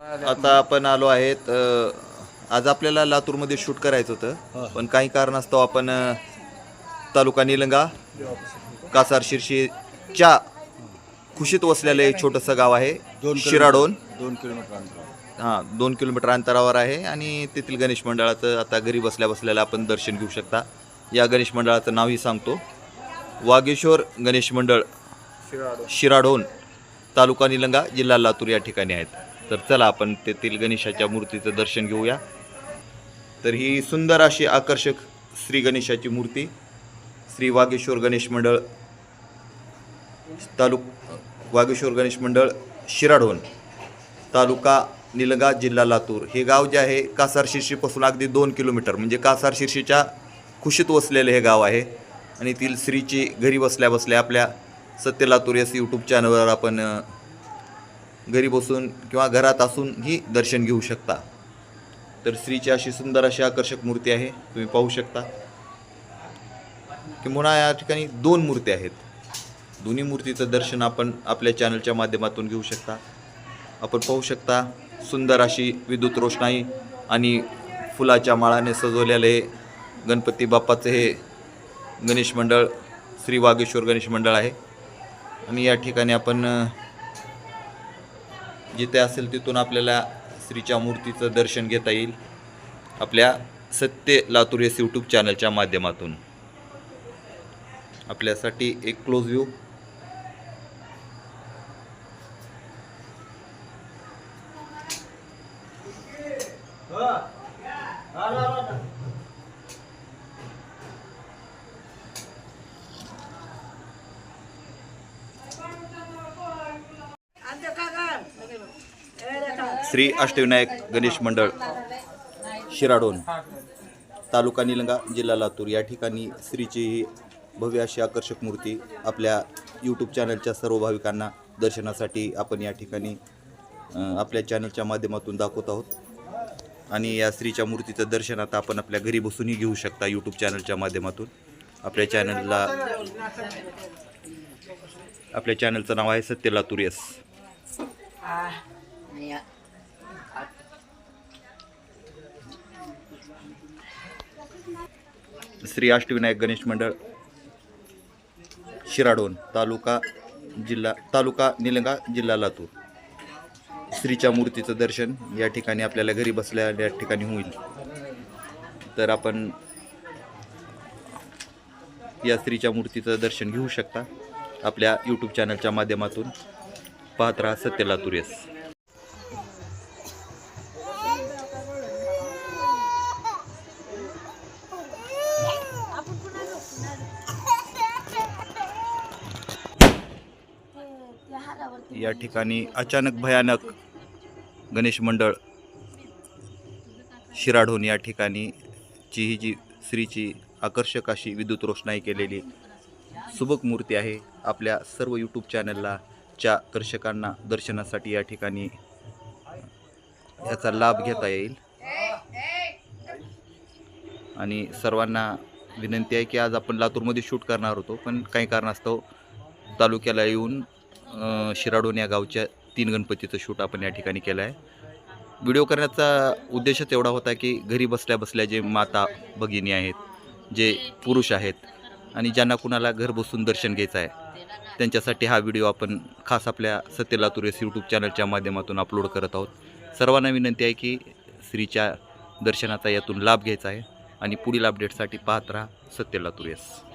आता आपण आलो आहेत अ, आज आपल्याला लातूरमध्ये शूट करायचं होतं. पण काही कारणास्तव आपण अ, तालुका निलंगा कासार शिरशीच्या खुशीत वसलेलं एक छोटंसं गाव आहे शिराडोन. दोन किलोमीटर अंतर हां दोन किलोमीटर अंतरावर आहे आणि तेथील गणेश मंडळाचं आता घरी बसल्या बसल्याला आपण दर्शन घेऊ शकता. या गणेश मंडळाचं नावही सांगतो. वागेश्वर गणेश मंडळ शिराडोन तालुका निलंगा जिल्हा लातूर या ठिकाणी आहेत. तर चला आपण तेथील गणेशाच्या मूर्तीचं दर्शन घेऊया. तर ही सुंदर अशी आकर्षक श्री गणेशाची मूर्ती श्री वागेश्वर गणेश मंडळ तालुक वागेश्वर गणेश मंडळ शिराडोन तालुका निलंगा जिल्हा लातूर. हे गाव जे आहे कासार शिर्शीपासून अगदी दोन किलोमीटर म्हणजे कासार शिर्शीच्या खुशीत वसलेले हे गाव आहे. आणि तील श्रीची घरी बसल्या बसल्या आपल्या सत्य लातूर या यूट्यूब चॅनलवर आपण घरी बसून किंवा घरात असूनही दर्शन घेऊ शकता. तर श्रीची अशी सुंदर अशी आकर्षक मूर्ती आहे तुम्ही पाहू शकता. किंवा या ठिकाणी दोन मूर्ती आहेत. दोन्ही मूर्तीचं दर्शन आपण आपल्या चॅनलच्या माध्यमातून घेऊ शकता. आपण पाहू शकता सुंदर अशी विद्युत रोषणाई आणि फुलाच्या माळाने सजवलेले गणपती बाप्पाचं हे गणेश मंडळ श्री वागेश्वर गणेश मंडळ आहे. आणि या ठिकाणी आपण जिथे असेल तिथून आपल्याला श्रीच्या मूर्तीचं दर्शन घेता येईल आपल्या सत्य लातूर एस यूट्यूब चॅनलच्या माध्यमातून. आपल्यासाठी एक क्लोज व्ह्यू श्री अष्टविनायक गणेश मंडळ शिराडोन तालुका निलंगा जिल्हा लातूर. या ठिकाणी श्रीची ही भव्य अशी आकर्षक मूर्ती आपल्या यूट्यूब चॅनलच्या सर्व भाविकांना दर्शनासाठी आपण या ठिकाणी आपल्या चॅनलच्या माध्यमातून दाखवत आहोत. आणि या स्त्रीच्या मूर्तीचं दर्शन आता आपण आपल्या घरी बसूनही घेऊ शकता यूट्यूब चॅनलच्या माध्यमातून. आपल्या चॅनलला आपल्या चॅनलचं नाव आहे सत्य लातूर यस. श्री अष्टविनायक गणेश मंडळ शिराडोन तालुका जिल्हा तालुका निलंगा जिल्हा लातूर. श्रीच्या मूर्तीचं दर्शन या ठिकाणी आपल्याला घरी बसल्या या ठिकाणी होईल. तर आपण या स्त्रीच्या मूर्तीचं दर्शन घेऊ शकता. आपल्या यूट्यूब चॅनलच्या माध्यमातून पाहत राहा सत्य लातूर येस या ठिकाणी अचानक भयानक गणेश मंडळ शिराढोन या ठिकाणी ची ही जी श्रीची आकर्षक अशी विद्युत रोषणाई केलेली सुबक मूर्ती आहे आपल्या सर्व यूट्यूब चॅनलला च्या दर्शकांना दर्शनासाठी या ठिकाणी याचा लाभ घेता येईल. आणि सर्वांना विनंती आहे की आज आपण लातूरमध्ये शूट करणार होतो पण काही कारणास्तव तालुक्याला येऊन शिराडोन या गावच्या तीन गणपतीचं शूट आपण या ठिकाणी केलं आहे. व्हिडिओ करण्याचा उद्देशच एवढा होता की घरी बसल्या बसल्या जे माता भगिनी आहेत जे पुरुष आहेत आणि ज्यांना कुणाला घर बसून दर्शन घ्यायचं आहे त्यांच्यासाठी हा व्हिडिओ आपण खास आपल्या सत्यला तुरेस एस यूट्यूब चॅनलच्या माध्यमातून अपलोड करत आहोत. सर्वांना विनंती आहे की श्रीच्या दर्शनाचा यातून लाभ घ्यायचा आहे आणि पुढील अपडेटसाठी पाहत राहा सत्यला तुरेस. एस